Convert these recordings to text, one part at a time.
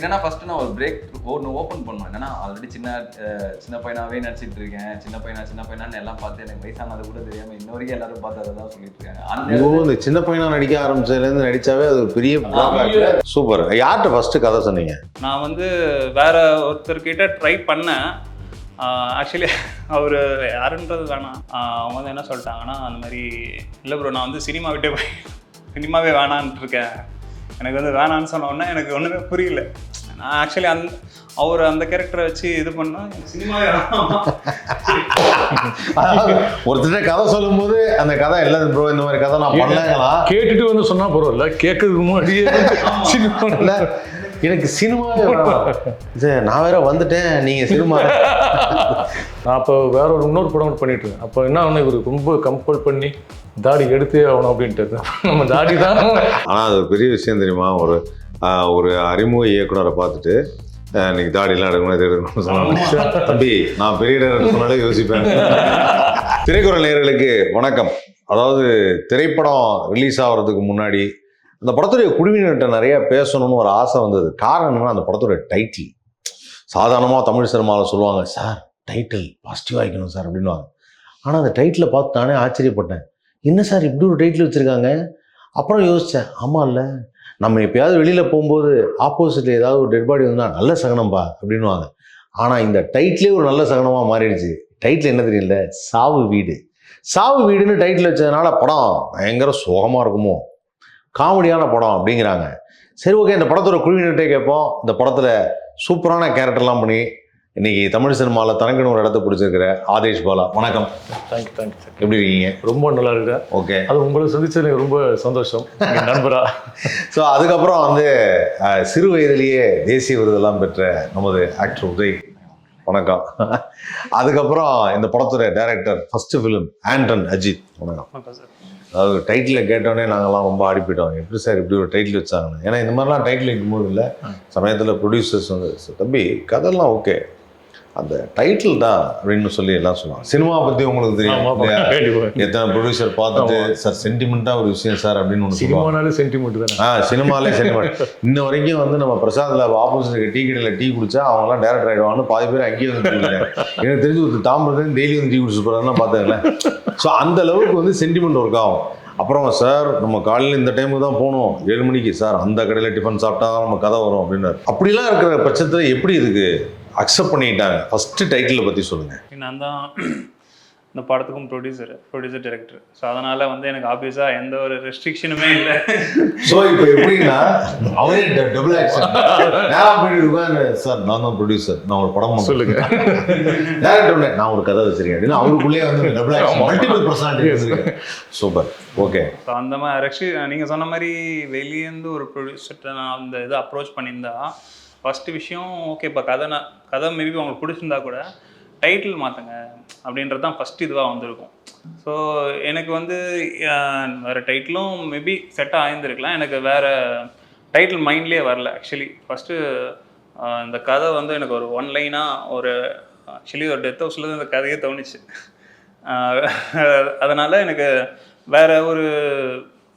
எனக்கு என்னன்னா ஃபர்ஸ்ட் நான் ஒரு பிரேக் ஒன்று ஓப்பன் பண்ணுவேன் என்னன்னா ஆல்ரெடி சின்ன சின்ன பையனாவே நடிச்சிட்டு இருக்கேன் சின்ன பையனா சின்ன பையனான்னு எல்லாம் பார்த்து எனக்கு வயசானது கூட தெரியாம இன்ன வரைக்கும் எல்லாரும் பார்த்து அதை தான் சொல்லிட்டு இருக்காங்க. அந்த சின்ன பையனா நடிக்க ஆரம்பிச்சதுலேருந்து நடிச்சாவே அது ஒரு பெரிய சூப்பர். யார்கிட்ட ஃபர்ஸ்ட் கதை சொன்னீங்க? நான் வந்து வேற ஒருத்தர்கிட்ட ட்ரை பண்ணேன். ஆக்சுவலி அவர் யாருன்றது வேணாம். அவங்க வந்து என்ன சொல்லிட்டாங்கன்னா அந்த மாதிரி இல்லை ப்ரோ நான் வந்து சினிமா விட்டே போய் சினிமாவே வேணான்ட்டு இருக்கேன். எனக்கு வந்து வேணான்னு சொன்ன உடனே எனக்கு ஒன்றுமே புரியல. நான் ஆக்சுவலி அந்த அவர் அந்த கேரக்டரை வச்சு இது பண்ணா சினிமாவே ஒருத்தர் கதை சொல்லும்போது அந்த கதை இல்லை ப்ரோ இந்த மாதிரி கதை நான் பண்ணலங்களா கேட்டுட்டு வந்து சொன்னா பரவாயில்ல கேட்கறதுக்கு முன்னாடியே சினிமா இல்ல எனக்கு சினிமாவே நான் வேற வந்துட்டேன் நீங்க சினிமா நான் அப்போ வேற ஒரு இன்னொரு படம் பண்ணிட்டு இருக்கேன் அப்போ என்ன ஆகணும் இவர் ரொம்ப கம்பல் பண்ணி தாடி எடுத்தே ஆகணும் அப்படின்ட்டு. நம்ம தாடி தான் ஆனா அது ஒரு பெரிய விஷயம் தெரியுமா? ஒரு ஒரு அறிமுக இயக்குனரை பார்த்துட்டு இன்னைக்கு தாடிலாம் எடுக்கணும் இது எடுக்கணும்னு சொன்னாங்க. தம்பி நான் பெரிய டேரக்டர் சொன்னாலே யோசிப்பேன். திரைக்குறள் நேயர்களுக்கு வணக்கம். அதாவது திரைப்படம் ரிலீஸ் ஆகிறதுக்கு முன்னாடி அந்த படத்துடைய குழுவினர்கிட்ட நிறைய பேசணும்னு ஒரு ஆசை வந்தது. காரணம் அந்த படத்தோட டைட்டில் சாதாரணமாக தமிழ் சினிமாவில் சொல்லுவாங்க சார் டைட்டில் பாசிட்டிவாக வைக்கணும் சார் அப்படின்னுவாங்க. ஆனால் அந்த டைட்டிலை பார்த்து நானே ஆச்சரியப்பட்டேன். என்ன சார் இப்படி ஒரு டைட்டில் வச்சுருக்காங்க? அப்புறம் யோசித்தேன் ஆமாம் இல்லை நம்ம எப்பயாவது வெளியில் போகும்போது ஆப்போசிட்டில் ஏதாவது ஒரு டெட் பாடி வந்தால் நல்ல சகனம்பா அப்படின்னுவாங்க. ஆனால் இந்த டைட்டிலே ஒரு நல்ல சகனமாக மாறிடுச்சு. டைட்டில் என்ன தெரியல? சாவு வீடு. சாவு வீடுன்னு டைட்டில் வச்சதுனால படம் பயங்கர சோகமாக இருக்குமோ? காமெடியான படம் அப்படிங்கிறாங்க. சரி ஓகே இந்த படத்தோட குழுவினர்கிட்டே கேட்போம். இந்த படத்தில் சூப்பரான கேரக்டர்லாம் பண்ணி இன்னைக்கு தமிழ் சினிமாவில் தனக்குன்னு ஒரு இடத்த பிடிச்சிருக்கிற ஆதேஷ் பாலா. வணக்கம். தேங்க்யூ தேங்க்யூ எப்படி இருக்கீங்க? ரொம்ப நல்லா இருக்கு ஓகே. அது உங்களை சந்திச்சது எனக்கு ரொம்ப சந்தோஷம். நண்பரா. ஸோ அதுக்கப்புறம் வந்து சிறு வயதிலேயே தேசிய விருதெல்லாம் பெற்ற நமது ஆக்டர் உதய். வணக்கம். அதுக்கப்புறம் இந்த படத்தோட director first film Anton Ajith வணக்கம். அதாவது டைட்டில் கேட்டோடனே நாங்கள்லாம் ரொம்ப ஆடி போயிட்டோம் எப்படி சார் இப்படி ஒரு டைட்டில் வச்சாங்கன்னு? ஏன்னா இந்த மாதிரிலாம் டைட்டில் வைக்கும்போது இல்லை சமயத்தில் ப்ரொடியூசர்ஸ் வந்து "சரி, தம்பி கதைலாம் ஓகே அந்த டைட்டில் தான் அப்படின்னு சொல்லி எல்லாம் சொல்லுவாங்க. சினிமா பற்றி உங்களுக்கு தெரியும் எத்தனை ப்ரொடியூசர் பார்த்துட்டு சார் சென்டிமெண்ட்டாக ஒரு விஷயம் சார் அப்படின்னு ஒன்று சினிமானாலே சென்டிமெண்ட் தானே? ஆ சினிமாலே சினிமா இன்ன வரைக்கும் வந்து நம்ம பிரசாத்ல ஆப்போசிட் டீ கடையில் டீ குடிச்சா அவங்கலாம் டேரக்டர் ஆயிடுவாங்கன்னு பாதி பேர் அங்கேயே வந்து எனக்கு தெரிஞ்சு ஒரு தாம்பரத்தையும் டெய்லி வந்து டீ குடிச்சு போகிறாருன்னா பார்த்தேங்களேன் ஸோ அந்த அளவுக்கு வந்து சென்டிமெண்ட் ஒர்க் ஆகும். அப்புறம் சார் நம்ம காலையில் இந்த டைமுக்கு தான் போகணும். ஏழு மணிக்கு சார் அந்த கடையில் டிஃபன் சாப்பிட்டா தான் நம்ம கதை வரும் அப்படின்னாரு. அப்படிலாம் இருக்கிற பட்சத்தில் எப்படி இதுக்கு அக்செப்ட் பண்ணிக்கிட்டாங்க ஃபர்ஸ்ட் டைட்டிலை பற்றி சொல்லுங்கள் நான் தான் இந்த படத்துக்கும் ப்ரொடியூசர் ப்ரொடியூசர் டைரக்டர் ஸோ அதனால் வந்து எனக்கு ஆப்வியஸாக எந்த ஒரு ரெஸ்ட்ரிக்ஷனுமே இல்லை. ஸோ இப்போ எப்படின்னா அவரே டபுள் ஆக்ஷன் நேரம் போயிட்டு சார் நான் தான் ப்ரொடியூசர் நான் ஒரு படம் சொல்லுங்க. டேரக்டர் நான் ஒரு கதை வச்சிருக்கேன் அப்படின்னு அவருக்குள்ளேயே வந்து double action multiple personality super okay so அந்த மாதிரி ரெஸ்ட்ரி நீங்கள் சொன்ன மாதிரி வெளியேருந்து ஒரு ப்ரொடியூசர்கிட்ட நான் அந்த இதை அப்ரோச் பண்ணியிருந்தா ஃபஸ்ட்டு விஷயம் ஓகே இப்போ கதை நான் கதை மேபி உங்களுக்கு பிடிச்சிருந்தா கூட டைட்டில் மாற்றுங்க அப்படின்றது தான் ஃபஸ்ட் இதுவாக வந்திருக்கும். ஸோ எனக்கு வந்து வேறு டைட்டிலும் மேபி செட்டாக ஆயிருந்துருக்கலாம். எனக்கு வேறு டைட்டில் மைண்ட்லேயே வரல. ஆக்சுவலி ஃபஸ்ட்டு இந்த கதை வந்து எனக்கு ஒரு ஒன் லைனாக ஒரு ஆக்சுவலி ஒரு டெத் ஹவுஸில் இந்த கதையே தோணுச்சு. அதனால் எனக்கு வேறு ஒரு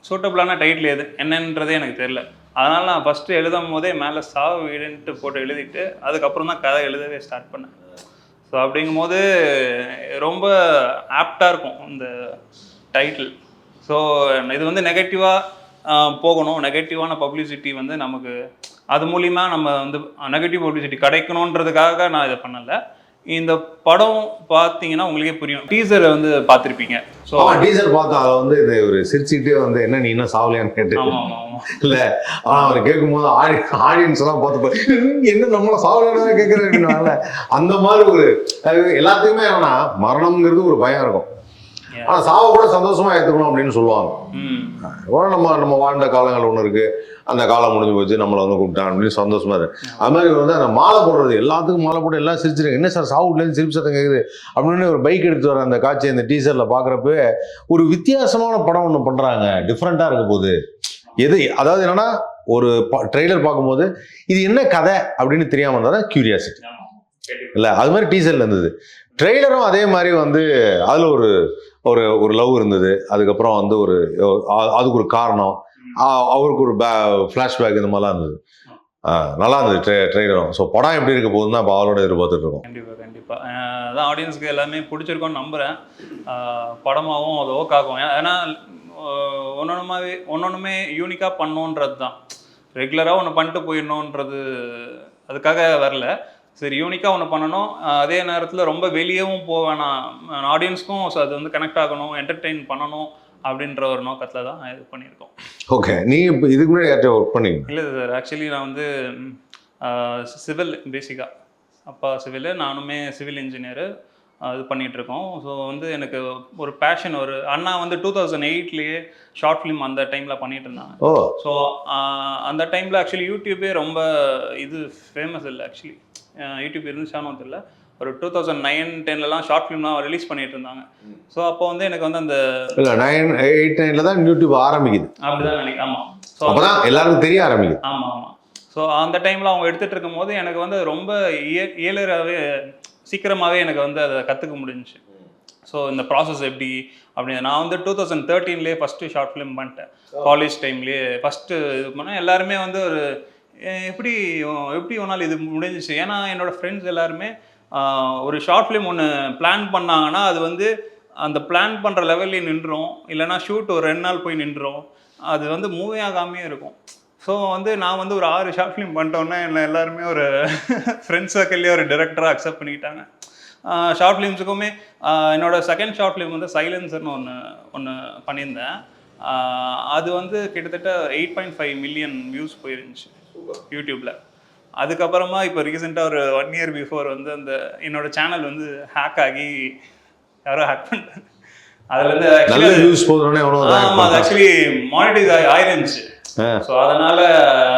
சூட்டபிளான டைட்டில் எது என்னன்றதே எனக்கு தெரில அதனால் நான் ஃபஸ்ட்டு எழுதும் போதே மேலே சாவு வீடுன்ட்டு போட்டு எழுதிட்டு அதுக்கப்புறம் தான் கதை எழுதவே ஸ்டார்ட் பண்ணேன். ஸோ அப்படிங்கும்போது ரொம்ப ஆப்டாக இருக்கும் இந்த டைட்டில் ஸோ இது வந்து நெகட்டிவாக போகணும். நெகட்டிவான பப்ளிசிட்டி வந்து நமக்கு அது மூலிமா நம்ம வந்து நெகட்டிவ் பப்ளிசிட்டி கிடைக்கணுன்றதுக்காக நான் இதை பண்ணலை. இந்த படம் பார்த்தீங்கன்னா உங்களுக்கே புரியும். டீசரை வந்து பார்த்துருப்பீங்க ஸோ டீசர் பார்த்தா அதை வந்து இது ஒரு சிரிச்சுக்கிட்டே வந்து என்ன நீ என்ன சாவலையான்னு கேட்டு. இல்ல ஆனா அவர் கேட்கும்போது ஆடி ஆடியன்ஸ் எல்லாம் பார்த்து பாரு, என்ன நம்மள சாவலையா கேட்கறாங்க அந்த மாதிரி ஒரு எல்லாத்துக்குமே என்னன்னா மரணம்ங்கிறது ஒரு பயம் இருக்கும். ஆனா சாவை கூட சந்தோஷமா ஏத்துக்கணும் அப்படின்னு சொல்லுவாங்க. நம்ம நம்ம வாழ்ந்த காலங்கள் ஒன்று இருக்கு. அந்த காலம் முடிஞ்சு போச்சு நம்மளை வந்து கூப்பிட்டான் அப்படின்னு சந்தோஷமா இருக்கு. அது மாதிரி வந்து அந்த மாலை போடுறது எல்லாத்துக்கும் மாலை போட்டு எல்லாம் சிரிச்சிருங்க. என்ன சார் சாவுட்லேருந்து சிரிப்பு சத்தம் கேட்குது அப்படின்னு ஒரு பைக் எடுத்து வர அந்த காட்சி அந்த டீசரில் பார்க்குறப்ப ஒரு வித்தியாசமான படம் ஒன்று பண்ணுறாங்க டிஃப்ரெண்ட்டாக இருக்க போகுது எது அதாவது என்னன்னா ஒரு ட்ரெய்லர் பார்க்கும்போது இது என்ன கதை அப்படின்னு தெரியாமல் இருந்தால் கியூரியாசிட்டி இல்லை அது மாதிரி டீசர்ல இருந்தது. ட்ரெய்லரும் அதே மாதிரி வந்து அதில் ஒரு ஒரு ஒரு லவ் இருந்தது. அதுக்கப்புறம் வந்து ஒரு அதுக்கு ஒரு காரணம். அவருக்கு ஒரு பே ஃப்ளாஷ்பேக் இந்த மாதிரிலாம் இருந்தது. நல்லா இருந்தது ட்ரே ட்ரெய்லரும் ஸோ படம் எப்படி இருக்க போகுதுன்னு தான் இப்போ அவளோட எதிர்பார்த்துட்டு இருக்கோம். கண்டிப்பாக கண்டிப்பாக அதான் ஆடியன்ஸ்க்கு எல்லாமே பிடிச்சிருக்கோன்னு நம்புகிறேன் படமாகவும் அது ஓக் ஆகும். ஏன்னா ஒன்னொன்றுமாவே ஒன்னொன்றுமே யூனிக்காக பண்ணோன்றது தான் ரெகுலராக ஒன்று பண்ணிட்டு போயிடணுன்றது அதுக்காக வரல. சரி யூனிக்காக ஒன்று பண்ணணும். அதே நேரத்தில் ரொம்ப வெளியவும் போக வேணாம். ஆடியன்ஸ்க்கும் அது வந்து கனெக்ட் ஆகணும் என்டர்டெயின் பண்ணணும் அப்படின்ற ஒரு நோக்கத்தில் தான் இது பண்ணியிருக்கோம். ஓகே நீ இப்போ இதுக்கு முன்னாடி யார்கிட்ட ஒர்க் பண்ணீங்க? இல்லை சார் ஆக்சுவலி நான் வந்து சிவில் பேசிக்காக அப்பா சிவில் நானுமே சிவில் இன்ஜினியரு இது பண்ணிட்டு இருக்கோம் ஸோ வந்து எனக்கு ஒரு பேஷன் ஒரு அண்ணா வந்து டூ தௌசண்ட் எயிட்லேயே ஷார்ட் ஃபிலிம் அந்த டைமில் பண்ணிட்டு இருந்தாங்க ஸோ அந்த டைமில் ஆக்சுவலி யூடியூபே ரொம்ப இது ஃபேமஸ் இல்லை ஆக்சுவலி யூடியூப் இருந்துச்சானு தெரியல. ஒரு டூ தௌசண்ட் நைன் டென்லலாம் ஷார்ட் ஃபிலிம்லாம் ரிலீஸ் பண்ணிட்டு இருந்தாங்க ஸோ அப்போ வந்து எனக்கு வந்து அந்த இல்லை நைன் எயிட் நைனில் தான் யூடியூப் ஆரம்பிக்குது. அப்படிதான் நினைக்கிறேன். ஆமாம் ஸோ அப்போ தான் எல்லாருக்கும் தெரிய ஆரம்பிக்குது. ஆமாம் ஆமாம் ஸோ அந்த டைமில் அவங்க எடுத்துகிட்டு இருக்கும்போது எனக்கு வந்து ரொம்ப இய இயலராகவே சீக்கிரமாகவே எனக்கு வந்து அதை கற்றுக்க முடிஞ்சுச்சு. ஸோ இந்த ப்ராசஸ் எப்படி அப்படின்னு நான் வந்து டூ தௌசண்ட் தேர்ட்டீன்லேயே ஃபஸ்ட்டு ஷார்ட் ஃபிலிம் பண்ணிட்டேன். காலேஜ் டைம்லேயே ஃபஸ்ட்டு இது பண்ணேன். எல்லாருமே வந்து ஒரு "எ- எப்படி எப்படி ஒன்றால் இது முடிஞ்சிச்சு? ஏன்னா என்னோடய ஃப்ரெண்ட்ஸ் எல்லாருமே ஒரு ஷார்ட் ஃபிலிம் ஒன்று பிளான் பண்ணாங்கன்னா அது வந்து அந்த பிளான் பண்ணுற லெவல்லே நின்றோம் இல்லைன்னா ஷூட் ஒரு ரெண்டு நாள் போய் நின்றோம் அது வந்து மூவி ஆகாமே இருக்கும். ஸோ வந்து நான் வந்து ஒரு ஆறு ஷார்ட் ஃபிலிம் பண்ணிட்டோன்னே என்னை எல்லாருமே ஒரு ஃப்ரெண்ட்ஸ் சர்க்கிள்லேயே ஒரு டேரக்டராக அக்செப்ட் பண்ணிக்கிட்டாங்க. ஷார்ட் ஃபிலிம்ஸுக்குமே என்னோட செகண்ட் ஷார்ட் ஃபிலிம் வந்து சைலன்சர்னு ஒன்று ஒன்று பண்ணியிருந்தேன். அது வந்து கிட்டத்தட்ட eight point five million views போயிருந்துச்சு யூடியூப்பில் அதுக்கப்புறமா இப்போ ரீசெண்டாக ஒரு ஒன் இயர் பிஃபோர் வந்து அந்த என்னோட சேனல் வந்து ஹேக் ஆகி யாரோ ஹேக் பண்ணிட்டாங்க அதுலேருந்து நல்ல actually- வியூஸ் போதுனே எவ்வளோ ஆமா அது ஆக்சுவலி மானிட்டைஸ் ஆகி ஆயிருந்துச்சு. ஸோ அதனால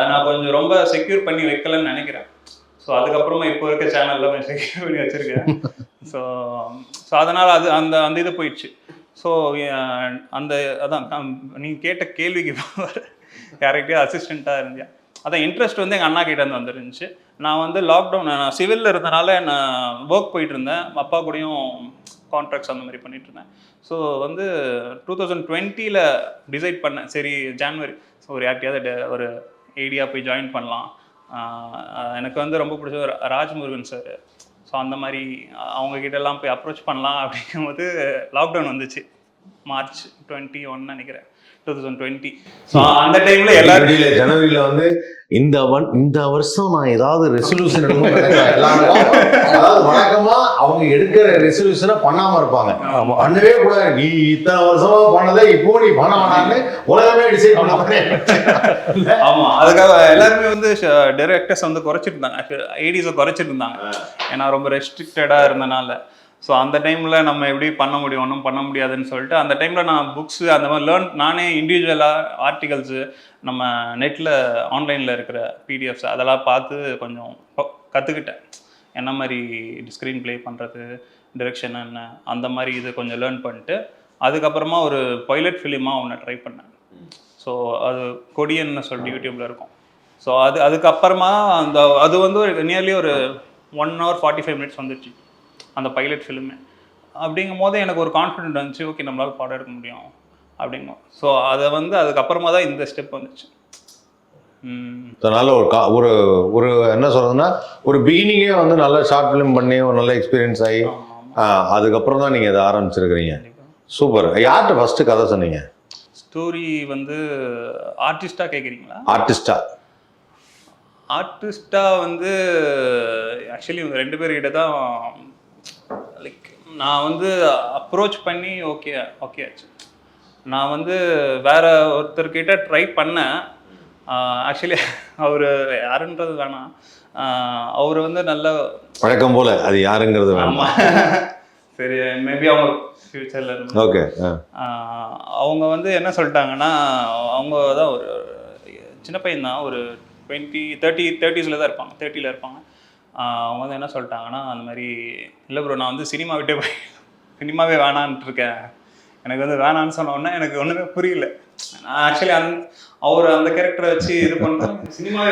நான் கொஞ்சம் ரொம்ப செக்யூர் பண்ணி வைக்கலன்னு நினைக்கிறேன். ஸோ அதுக்கப்புறமா இப்போ இருக்க சேனல்ல கொஞ்சம் செக்யூர் பண்ணி வச்சிருக்கேன் ஸோ ஸோ அதனால அது அந்த அந்த இது போயிடுச்சு. ஸோ அந்த அதான் நீங்கள் கேட்ட கேள்விக்கு யார்கிட்டயும் அசிஸ்டண்ட்டாக இருந்தியா? அதான் இன்ட்ரெஸ்ட் வந்து எங்கள் அண்ணா கிட்ட இருந்து வந்துருந்துச்சு. நான் வந்து லாக்டவுன் நான் சிவிலில் இருந்தனால நான் ஒர்க் போயிட்டு இருந்தேன் அப்பா கூடயும் கான்ட்ராக்ட்ஸ் அந்த மாதிரி பண்ணிட்டு இருந்தேன் ஸோ வந்து டூ தௌசண்ட் டுவெண்ட்டியில் டிசைட் பண்ணேன். சரி ஜான்வரி ஸோ ஒரு யார்கிட்டயாவது ஒரு ஐடியா போய் ஜாயின் பண்ணலாம். எனக்கு வந்து ரொம்ப பிடிச்சது ராஜ்முருகன் சார் ஸோ அந்த மாதிரி அவங்கக்கிட்டலாம் எல்லாம் போய் அப்ரோச் பண்ணலாம் அப்படிங்கும்போது லாக்டவுன் வந்துச்சு. மார்ச் டுவெண்ட்டி ஒன் நினைக்கிறேன். டூ தௌசண்ட் டுவெண்ட்டி ஸோ அந்த டைமில் எல்லாரும் ஜனவரியில வந்து இந்த வன் இந்த வருஷம் நான் ஏதாவது ரெசல்யூஷன் வழக்கமா அவங்க எடுக்கிற ரெசல்யூஷனை பண்ணாம இருப்பாங்க. பண்ணவே கூடாது. நீ இத்தனை வருஷமா பண்ணதை இப்போ நீ பண்ண வேணாம்னு உலகமே டிசைட் பண்ண ஆமா. அதுக்காக எல்லாருமே வந்து டைரக்டர்ஸ் வந்து குறைச்சிட்டு இருந்தாங்க. ஐடிஸை குறைச்சிட்டு இருந்தாங்க. ஏன்னா ரொம்ப ரெஸ்ட்ரிக்டடாக இருந்தனால. ஸோ அந்த டைமில் நம்ம எப்படி பண்ண முடியும்? ஒன்றும் பண்ண முடியாதுன்னு சொல்லிட்டு அந்த டைமில் நான் புக்ஸு அந்த மாதிரி லேர்ன் நானே இண்டிவிஜுவலாக ஆர்டிகல்ஸு நம்ம நெட்டில் ஆன்லைனில் இருக்கிற பிடிஎஃப்ஸ் அதெல்லாம் பார்த்து கொஞ்சம் கற்றுக்கிட்டேன் என்ன மாதிரி ஸ்க்ரீன் ப்ளே பண்ணுறது டிரெக்ஷன் என்ன அந்த மாதிரி இது கொஞ்சம் லேர்ன் பண்ணிட்டு அதுக்கப்புறமா ஒரு பைலட் ஃபிலிமாக ஒன்று ட்ரை பண்ணேன். ஸோ அது கொடியன்னு சொல்லிட்டு யூடியூப்பில் இருக்கும். ஸோ அது அதுக்கப்புறமா அந்த அது வந்து ஒரு நியர்லி ஒரு one hour forty five minutes வந்துடுச்சு அந்த பைலட் ஃபிலிமே அப்படிங்கும் போது எனக்கு ஒரு கான்ஃபிடென்ட் வந்துச்சு ஓகே நம்மளால படம் எடுக்க முடியும். அப்படிங்கும் ஸோ அதை வந்து அதுக்கப்புறமா தான் இந்த ஸ்டெப் வந்துச்சு. நல்ல ஒரு கா ஒரு ஒரு என்ன சொல்றதுன்னா ஒரு பிகினிங்கே வந்து நல்ல ஷார்ட் ஃபிலிம் பண்ணி ஒரு நல்ல எக்ஸ்பீரியன்ஸ் ஆகி அதுக்கப்புறம் தான் நீங்கள் இதை ஆரம்பிச்சிருக்கிறீங்க. சூப்பர். யார்கிட்ட ஃபர்ஸ்ட் கதை சொன்னீங்க? ஸ்டோரி வந்து ஆர்டிஸ்டாக கேட்குறீங்களா ஆர்டிஸ்டா ஆர்டிஸ்டாக வந்து ஆக்சுவலி ரெண்டு பேர்கிட்ட தான் லைக் நான் வந்து அப்ரோச் பண்ணி ஓகே ஓகே ஆச்சு. நான் வந்து வேற ஒருத்தர்கிட்ட ட்ரை பண்ணேன். ஆக்சுவலி அவர் யாருன்றது வேணாம். அவர் வந்து நல்ல வழக்கம் போல அது யாருங்கிறது வேணும். சரி மேபி அவங்க ஃப்யூச்சரில் ஓகே ஆஹ் அவங்க வந்து என்ன சொல்லிட்டாங்கன்னா அவங்க தான் ஒரு சின்ன பையன் தான் ஒரு டுவெண்ட்டி தேர்ட்டி தேர்ட்டிஸில் தான் இருப்பாங்க தேர்ட்டியில் இருப்பாங்க. அவங்க வந்து என்ன சொல்லிட்டாங்கன்னா அந்த மாதிரி இல்லை ப்ரோ நான் வந்து சினிமா விட்டே போய் சினிமாவே வேணான்ட்டு இருக்கேன் எனக்கு வந்து வேணான்னு சொன்ன உடனே எனக்கு ஒன்றுமே புரியல. நான் ஆக்சுவலி அந் அவர் அந்த கேரக்டரை வச்சு இது பண்ணேன் சினிமாவே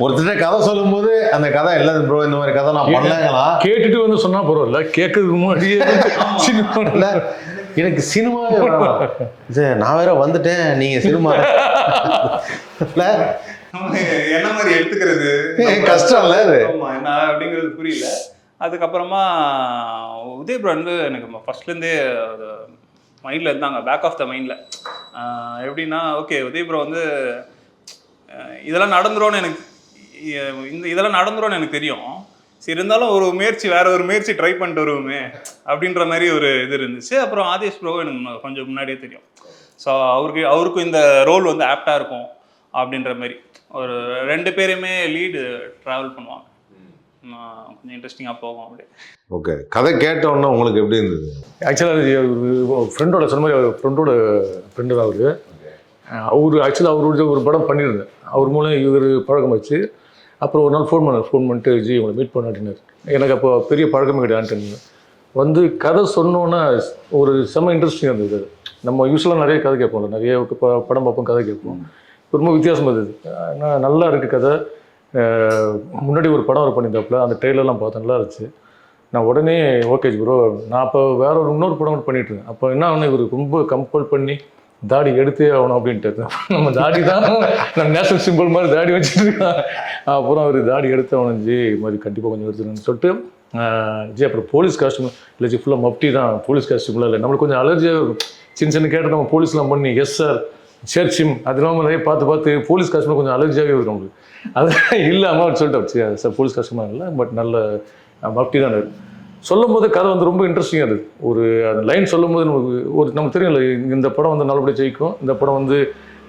ஒருத்தர் கதை சொல்லும்போது அந்த கதை இல்லை ப்ரோ இந்த மாதிரி கதை நான் பண்ணலங்களா கேட்டுட்டு வந்து சொன்னா பரவாயில்ல கேட்கறதுக்கு முன்னாடியே சினிமா இல்ல எனக்கு சினிமாவே நான் வேற வந்துட்டேன் நீங்க சினிமா இல்ல என்ன மாதிரி எடுத்துக்கிறது? கஷ்டம் ஆமா என்ன அப்படிங்கிறது புரியல. அதுக்கப்புறமா உதய் ப்ரோ வந்து எனக்கு ஃபர்ஸ்ட்லேருந்தே மைண்டில் இருந்தாங்க பேக் ஆஃப் த மைண்டில் எப்படின்னா ஓகே உதய் ப்ரோ வந்து இதெல்லாம் நடந்துரும்னு எனக்கு இந்த இதெல்லாம் நடந்துரும்னு எனக்கு தெரியும். சரி இருந்தாலும் ஒரு முயற்சி வேற ஒரு முயற்சி ட்ரை பண்ணிட்டு வருவோமே அப்படின்ற மாதிரி ஒரு இது இருந்துச்சு. அப்புறம் ஆதேஷ் ப்ரோ எனக்கு கொஞ்சம் முன்னாடியே தெரியும். ஸோ அவருக்கு அவருக்கும் இந்த ரோல் வந்து ஆப்டாக இருக்கும். அப்படின்ற மாதிரி. ஒரு ரெண்டு பேருமே லீடு ட்ராவல் பண்ணுவாங்க. கொஞ்சம் இன்ட்ரெஸ்டிங்காக போகும் அப்படியே. ஓகே கதை கேட்ட உடனே உங்களுக்கு எப்படி இருந்தது? ஆக்சுவலாக ஃப்ரெண்டோட சொன்ன மாதிரி அவர் ஃப்ரெண்டோட ஃப்ரெண்டு தான் அவரு. அவர் ஆக்சுவலாக அவரோட ஒரு படம் பண்ணியிருந்தேன். அவர் மூலம் இவர் பழக்கம் வச்சு அப்புறம் ஒரு நாள் ஃபோன் பண்ணார். ஃபோன் பண்ணிட்டு ஜி உங்களை மீட் பண்ண அப்படின்னாரு. எனக்கு அப்போ பெரிய பழக்கமே கிடையாது வந்து கதை சொன்னோன்னே ஒரு செம்ம இன்ட்ரெஸ்டிங் இருந்தது. நம்ம யூஸ்வலாக நிறைய கதை கேட்போம்ல. நிறைய ப- படம் பார்ப்போம் கதை கேட்போம். ரொம்ப வித்தியாசமாக இருந்தது. ஆனால் நல்லா இருக்குது கதை. முன்னாடி ஒரு படம் ஒரு பண்ணியிருந்தாப்புல அந்த ட்ரெயிலர்லாம் பார்த்தேன் நல்லா இருந்துச்சு. நான் உடனே ஓகே ப்ரோ நான் அப்போ வேற ஒரு இன்னொரு படம் ஒன்று பண்ணிட்டு இருந்தேன். அப்போ என்ன ஆகணும் இவர் ரொம்ப கம்பல் பண்ணி தாடி எடுத்தே ஆகணும் அப்படின்ட்டு. நம்ம தாடி தான் நம்ம நேஷனல் சிம்பிள் மாதிரி தாடி வச்சுட்டு இருக்கான். அப்புறம் அவர் தாடி எடுத்து ஆகணும் ஜி இது மாதிரி கண்டிப்பாக கொஞ்சம் எடுத்துக்கணும்னு சொல்லிட்டு ஜி அப்புறம் போலீஸ் காஸ்டியூம் இல்லை ஜி ஃபுல்லாக மப்டி தான் போலீஸ் காஸ்டியூம்லாம் இல்லை. நம்மளுக்கு கொஞ்சம் அலர்ஜியாக சின்ன சின்ன கேட்டு நம்ம போலீஸ்லாம் பண்ணி எஸ் சார் சேர்ச்சிம் அது இல்லாமல் நிறைய பார்த்து பார்த்து போலீஸ் காஸ்டியூம் கொஞ்சம் அலர்ஜியாகவே இருக்கும் நம்மளுக்கு அது இல்லாமல் சொல்லிட்டு சார் போலீஸ் காஸ்டியூமாக இல்லை பட் நல்ல மப்டி தான். சொல்லும் போது கதை வந்து ரொம்ப இன்ட்ரெஸ்டிங்காக இருக்குது. ஒரு அந்த லைன் சொல்லும் போது நமக்கு ஒரு நமக்கு தெரியும்ல இந்த படம் வந்து நல்லபடியாக ஜெயிக்கும் இந்த படம் வந்து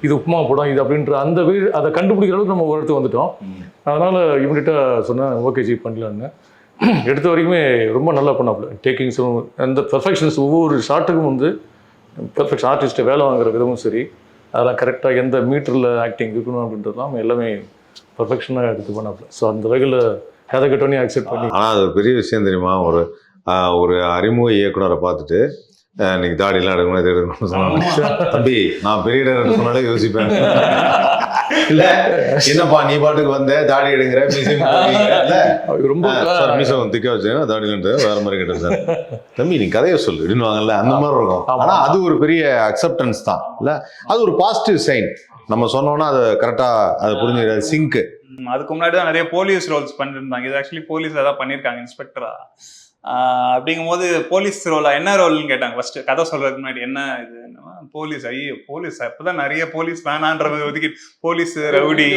இது உப்புமா படம் இது அப்படின்ற அந்த வீ அதை கண்டுபிடிக்கிற அளவுக்கு நம்ம ஒரு இடத்துக்கு வந்துட்டோம் அதனால் இமீடியட்டாக சொன்னேன் ஓகே ஜி பண்ணலான்னு. எடுத்த வரைக்குமே ரொம்ப நல்லா பண்ணாப்புல. டேக்கிங்ஸும் அந்த பெர்ஃபெக்ஷன்ஸ் ஒவ்வொரு ஷாட்டுக்கும் வந்து பெர்ஃபெக்ஷன் ஆர்டிஸ்ட்டை வேலை வாங்குற விதமும் சரி அதெல்லாம் கரெக்டாக எந்த மீட்டரில் ஆக்டிங் இருக்கணும் அப்படின்றதுலாம் எல்லாமே பர்ஃபெக்ஷனாக எடுத்து பண்ணாப்புல ஸோ அந்த வகையில் கதை கட்டோன்னே அக்செப்ட் பண்ணி ஆனால் அது ஒரு பெரிய விஷயம் தெரியுமா? ஒரு ஒரு அறிமுக இயக்குனரை பார்த்துட்டு இன்னைக்கு தாடியெல்லாம் எடுக்கணும் இது எடுக்கணும்னு சொன்னாங்க. தம்பி நான் பெரிய டேரக்டர் சொன்னாலே யோசிப்பேன். இல்ல என்னப்பா நீ பாட்டுக்கு வந்த தாடி எடுங்கிற ரொம்ப மீசம் திக்க வச்சுங்க தாடியிலன்ட்டு வேற மாதிரி கேட்டேன் சார். தம்பி நீ கதையை சொல்லு அப்படின்னு வாங்கல்ல அந்த மாதிரி இருக்கும். ஆனா அது ஒரு பெரிய அக்செப்டன்ஸ் தான் இல்ல? அது ஒரு பாசிட்டிவ் சைன் நம்ம சொன்னோம்னா அதை கரெக்டா அதை புரிஞ்சுக்கிறது சிங்க் அதுக்கு முன்னாடி தான் நிறைய போலீஸ் ரோல்ஸ் பண்ணியிருந்தாங்க இது ஆக்சுவலி போலீஸில் தான் பண்ணியிருக்காங்க இன்ஸ்பெக்டரா அப்படிங்கும்போது போலீஸ் ரோலா? என்ன ரோல்னு கேட்டாங்க. ஃபர்ஸ்ட் கதை சொல்றதுக்கு முன்னாடி என்ன இது? போலீஸ் ஐயோ போலீஸ். அப்பதான் நிறைய போலீஸ் வேணான்றத ஒதுக்கி போலீஸ் ரவுடி.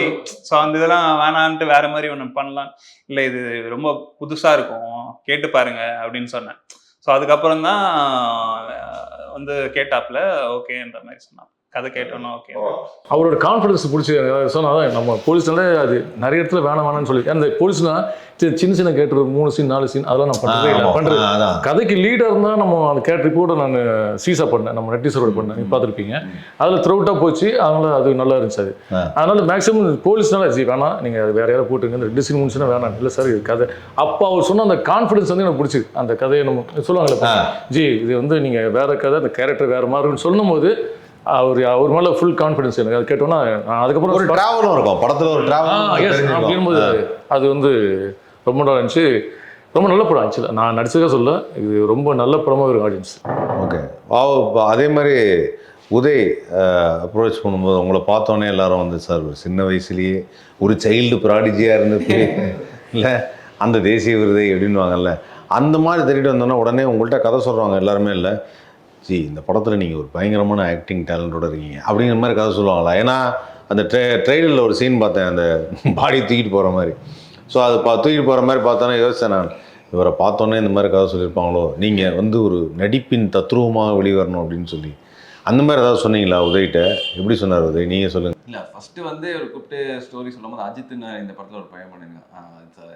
ஸோ அந்த இதெல்லாம் வேணான்ட்டு வேற மாதிரி ஒன்று பண்ணலாம். இல்லை இது ரொம்ப புதுசா இருக்கும். கேட்டு பாருங்க அப்படின்னு சொன்னேன். ஸோ அதுக்கப்புறம் தான் வந்து கேட்டாப்ல ஓகேன்ற மாதிரி சொன்னான் கதை கேட்டோன்னா ஓகே அவரோட கான்ஃபிடன்ஸ் பிடிச்சி சொன்னால் நம்ம போலீஸ்னாலே அது நிறைய இடத்துல வேணாம் வேணாம்னு சொல்லி. அந்த போலீஸ்னா சி- சின்ன சின்ன கேட்டு மூணு சீன் நாலு சீன் அதெல்லாம் நான் பண்ணுறதே இல்லை. பண்ணுறது கதைக்கு லீடாக இருந்தால் நம்ம அந்த கேரக்டர் கூட நான் சீசா பண்ணேன். நம்ம நெட்டிசரோட பண்ணேன். நீங்க பார்த்துருப்பீங்க. அதில் த்ரூட்டாக போச்சு. அதனால அது நல்லா இருந்துச்சு அது. அதனால மேக்ஸிமம் போலீஸ்னால ஜி வேணாம். நீங்கள் வேற யாராவது போட்டுருங்க. இந்த ரெண்டு சீன் முடிச்சுன்னா வேணாம். இல்லை சார் இது கதை. அப்போ அவர் சொன்ன அந்த கான்ஃபிடன்ஸ் வந்து எனக்கு பிடிச்சிது. அந்த கதையை நம்ம சொல்லுவாங்கல்ல ஆ. ஜி இது வந்து நீங்கள் வேற கதை அந்த கேரக்டர் வேற மாதிரி இருக்குன்னு சொல்லும்போது அவர் அவர் மேலே ஃபுல் கான்ஃபிடன்ஸ் எனக்கு. அது கேட்டோன்னா அதுக்கப்புறம் ஒரு டிராவலும் இருக்கும். படத்துல ஒரு டிராவல் அப்படிங்கும்போது அது வந்து ரொம்ப நல்லா இருந்துச்சு. ரொம்ப நல்ல படம் ஆக்சுவலாக நான் நடிச்சதே சொல்ல இது ரொம்ப நல்ல படமாக இருக்கும் ஆடியன்ஸ் ஓகே. அதே மாதிரி உதய் அப்ரோச் பண்ணும்போது உங்களை பார்த்தோன்னே எல்லாரும் வந்து சார் ஒரு சின்ன வயசுலயே ஒரு சைல்டு ப்ராடிஜியாக இருந்துட்டு இல்லை அந்த தேசிய விருதை அப்படின்வாங்கல்ல அந்த மாதிரி தேடிட்டு வந்தோன்னா உடனே உங்கள்கிட்ட கதை சொல்கிறாங்க எல்லாருமே இல்லை. ஜி இந்த படத்தில் நீங்கள் ஒரு பயங்கரமான ஆக்டிங் டேலண்டோட இருக்கீங்க. அப்படிங்கிற மாதிரி கதை சொல்லுவாங்களா ஏன்னா அந்த ட்ரெ ட்ரெயிலரில் ஒரு சீன் பார்த்தேன். அந்த பாடி தூக்கிட்டு போகிற மாதிரி. ஸோ அது பா தூக்கிட்டு போகிற மாதிரி பார்த்தோன்னே யோசிச்சேன் நான். இவரை பார்த்தோன்னே இந்த மாதிரி கதை சொல்லியிருப்பாங்களோ? நீங்கள் வந்து ஒரு நடிப்பின் தத்ரூபமாக வெளிவரணும் அப்படின்னு சொல்லி. அந்த மாதிரி ஏதாவது சொன்னீங்களா உதய்கிட்ட? எப்படி சொன்னார் உதய்? நீங்கள் சொல்லுங்கள் இல்ல ஃபர்ஸ்ட் வந்து ஒரு கூப்பிட்டு ஸ்டோரி சொல்லும்போது அஜித்னு இந்த படத்துல ஒரு பையன் பண்ணுங்க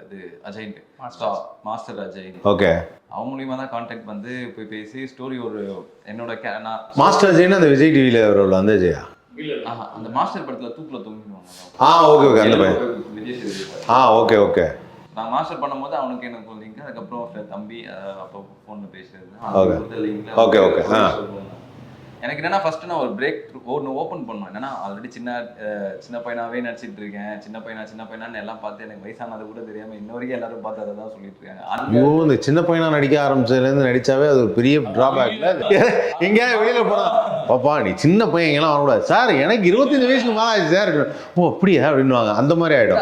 இது அஜய்ன்ட்டு. மாஸ்டர் அஜய் ஓகே அவன் மூலியமா தான் கான்டாக்ட் வந்து போய் பேசி ஸ்டோரி ஒரு என்னோட கே- நான் மாஸ்டர் ஜெயின் அந்த விஜய் டிவியில் அவர் அந்த ஜெயா ஆஹா, அந்த மாஸ்டர் படத்துல தூக்குல தூங்கிடுவாங்க. ஆ ஓகே ஓகே அந்த பையன். விஜய். ஆ ஓகே ஓகே நான் மாஸ்டர் பண்ணும்போது அவனுக்கு எனக்கு ஒரு லிங்க் அதுக்கப்புறம் தம்பி அப்போ ஃபோன்ல பேசுறது. Okay, okay. ஆ. எனக்கு என்னன்னா ஃபர்ஸ்ட் நான் ஒரு பிரேக் ஒன்று ஓப்பன் பண்ணேன் என்னன்னா ஆல்ரெடி சின்ன சின்ன பையனாவே நடிச்சிட்டு இருக்கேன். சின்ன பையனா சின்ன பையனான்னு எல்லாம் பார்த்து எனக்கு வயசானது கூட தெரியாம இன்ன வரைக்கும் எல்லாரும் பார்த்து அதை தான் சொல்லிட்டு இருக்காங்க. ஐயோ இந்த சின்ன பையனா நடிக்க ஆரம்பிச்சதுலேருந்து நடிச்சாவே அது ஒரு பெரிய டிராபேக்ல எங்கேயாவது வெளியில போனா பாப்பா நீ சின்ன பையங்கெல்லாம் வரக்கூடாது. சார் எனக்கு இருபத்தஞ்சு வயசுக்கு மேலே ஆச்சு சார். ஓ அப்படியா? அப்படின்னுவாங்க. அந்த மாதிரி ஆகிடும்